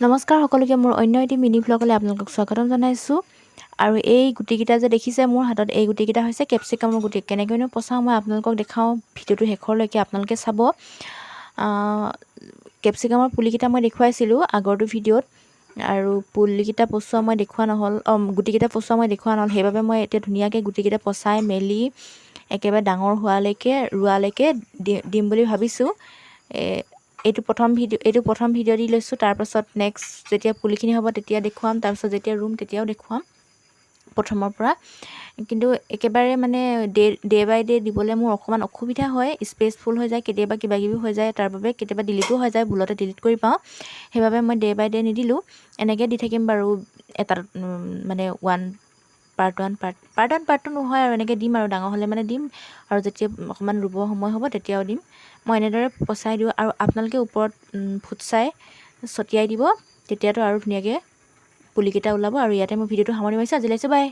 নমস্কাৰ সকলোকে মোৰ অন্য এটি মিনি ভ্লগলৈ আপোনালোকক স্বাগতম জনাইছোঁ। আৰু এই গুটিকেইটা যে দেখিছে মোৰ হাতত এই গুটিকেইটা হৈছে কেপচিকামৰ গুটি। কেনেকৈনো পচাওঁ মই আপোনালোকক দেখাওঁ ভিডিঅ'টো শেষৰলৈকে আপোনালোকে চাব। কেপচিকামৰ পুলিকেইটা মই দেখুৱাইছিলোঁ আগৰটো ভিডিঅ'ত আৰু পুলিকেইটা পচোৱা মই দেখুওৱা নহ'ল গুটিকেইটা পচোৱা মই দেখুওৱা নহ'ল। সেইবাবে মই এতিয়া ধুনীয়াকৈ গুটিকেইটা পচাই মেলি একেবাৰে ডাঙৰ হোৱালৈকে ৰোৱালৈকে দিম বুলি ভাবিছোঁ। এইটো প্ৰথম ভিডিঅ' এইটো প্ৰথম ভিডিঅ' দি লৈছোঁ তাৰপাছত নেক্সট যেতিয়া পুলিখিনি হ'ব তেতিয়া দেখুৱাম তাৰপাছত যেতিয়া ৰুম তেতিয়াও দেখুৱাম প্ৰথমৰ পৰা। কিন্তু একেবাৰে মানে ডে ডে বাই ডে দিবলৈ মোৰ অকণমান অসুবিধা হয় স্পেচ ফুল হৈ যায়, কেতিয়াবা কিবা কিবি হৈ যায়, তাৰ বাবে কেতিয়াবা ডিলিটো হৈ যায় ভুলতে ডিলিট কৰি পাওঁ। সেইবাবে মই ডে বাই ডে নিদিলোঁ, এনেকৈ দি থাকিম বাৰু এটা মানে one part one part part one part two নহয় আৰু এনেকৈ দিম আৰু ডাঙৰ হ'লে মানে দিম আৰু যেতিয়া অকণমান ৰুব সময় হ'ব তেতিয়াও দিম। মই এনেদৰে পচাই দিওঁ আৰু আপোনালোকে ওপৰত ফুটচাই ছটিয়াই দিব তেতিয়াতো আৰু ধুনীয়াকৈ পুলিকেইটা ওলাব আৰু ইয়াতে মই ভিডিঅ'টো সামৰি মাৰিছোঁ আজিলৈ বাই।